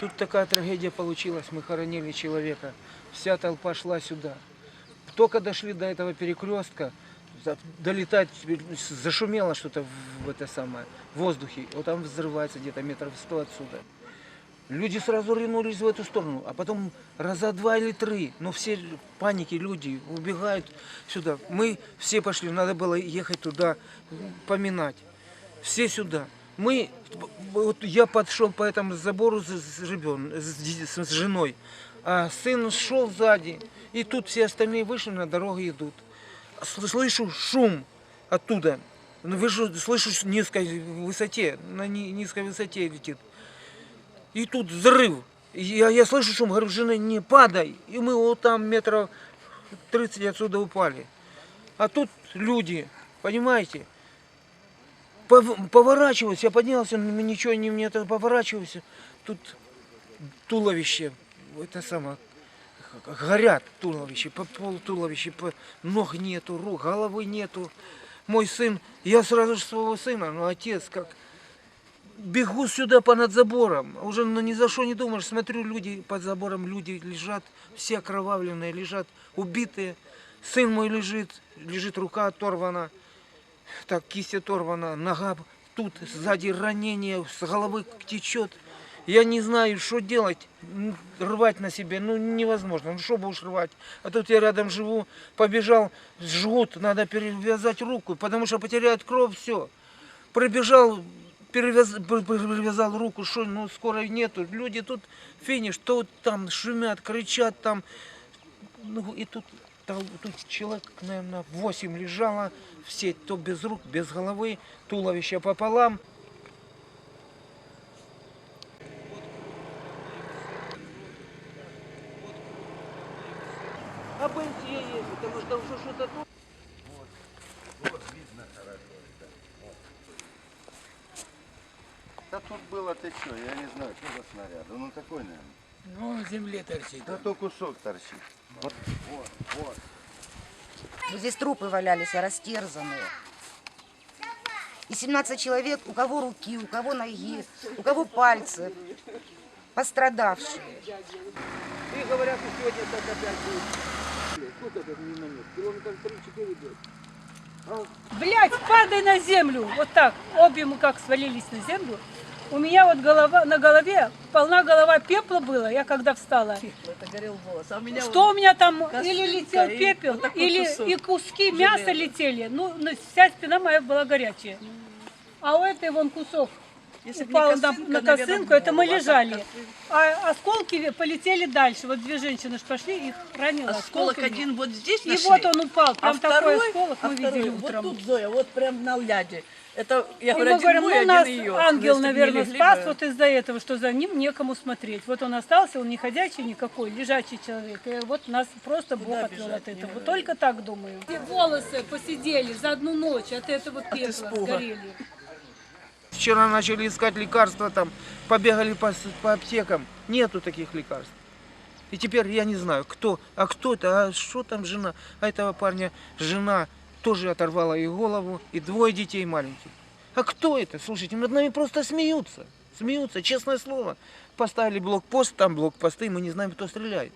тут такая трагедия получилась. Мы хоронили человека. Вся толпа шла сюда. Только дошли до этого перекрестка, долетать, зашумело что-то в, это самое, в воздухе. Вот там взрывается где-то метров сто отсюда. Люди сразу ринулись в эту сторону, а потом раза два или три, ну все в панике люди убегают сюда. Мы все пошли, надо было ехать туда, поминать. Все сюда. Мы, вот я подшел по этому забору с, ребен- с с женой, а сын шел сзади, и тут все остальные вышли на дорогу идут. Сл- Слышу шум оттуда, вижу, слышу с низкой высоте, на ни- низкой высоте летит. И тут взрыв. Я, я слышу шум, говорю, жене, не падай. И мы вот там метров 30 отсюда упали. А тут люди, понимаете, пов- поворачиваюсь, я поднялся, ну, ничего не мне это поворачиваюсь. Тут туловище, это самое, горят туловище, по пол туловища, по- ног нету, рук, головы нету. Мой сын, я сразу же своего сына, ну отец как, бегу сюда понад забором, уже ну, ни за что не думаешь, смотрю, люди под забором, люди лежат, все окровавленные, лежат убитые. Сын мой лежит, лежит рука оторвана, так кисть оторвана, нога тут сзади ранение, с головы течет. Я не знаю, что делать, рвать на себе, ну невозможно, ну что будешь рвать. А тут я рядом живу, побежал, жгут, надо перевязать руку, потому что потеряет кровь, все. Пробежал, перевяз, пер- перевязал руку, что, ну скоро нету. Люди тут финиш, то там шумят, кричат там. Ну и тут, там, тут человек, наверное, 8 лежало, все то без рук, без головы, туловище пополам. А бензин есть, потому что уже что-то тут. Да тут было ты что, я не знаю, что за снаряд. Ну такой, наверное. Ну, земле торчит. Да то кусок торчит. Вот, вот, вот. Вот здесь трупы валялись, растерзанные. И 17 человек, у кого руки, у кого ноги, у кого пальцы, пострадавшие. И говорят, что сегодня так опять будет. Сколько это миномет? Километров 3-4 идет. Блять, падай на землю. Вот так. Обе мы как свалились на землю. У меня вот голова на голове, полна голова пепла было, я когда встала. Это горел волос. А у меня Что у меня там, или летел и пепел, вот или кусок и куски мяса железа. летели. Ну, ну, вся спина моя была горячая. А у этой вон кусок Если упал на, косынка, на наверное, косынку, это мы а лежали. А осколки полетели дальше. Вот две женщины ж пошли, их ранило Осколок осколками. один вот здесь И нашли, вот он упал, а прям второй, такой осколок а мы второй видели вот утром. тут Зоя, вот прям на ляде. Это, я И говорю, мы говорим, ну нас ее. ангел, наверное, легли спас бы- вот из-за этого, что за ним некому смотреть. Вот он остался, он не ходячий никакой, лежачий человек. И вот нас просто Бог отвел бежать, от этого. говори. Только так думаю. И волосы посидели за одну ночь от этого пепла испуга. сгорели. Вчера начали искать лекарства там, побегали по, по аптекам. Нету таких лекарств. И теперь я не знаю, кто, а кто это, а что там жена? А этого парня жена тоже оторвала ей голову, и двое детей маленьких. А кто это? Слушайте, над нами просто смеются. Смеются, честное слово. Поставили блокпост, там блокпосты, мы не знаем, кто стреляет.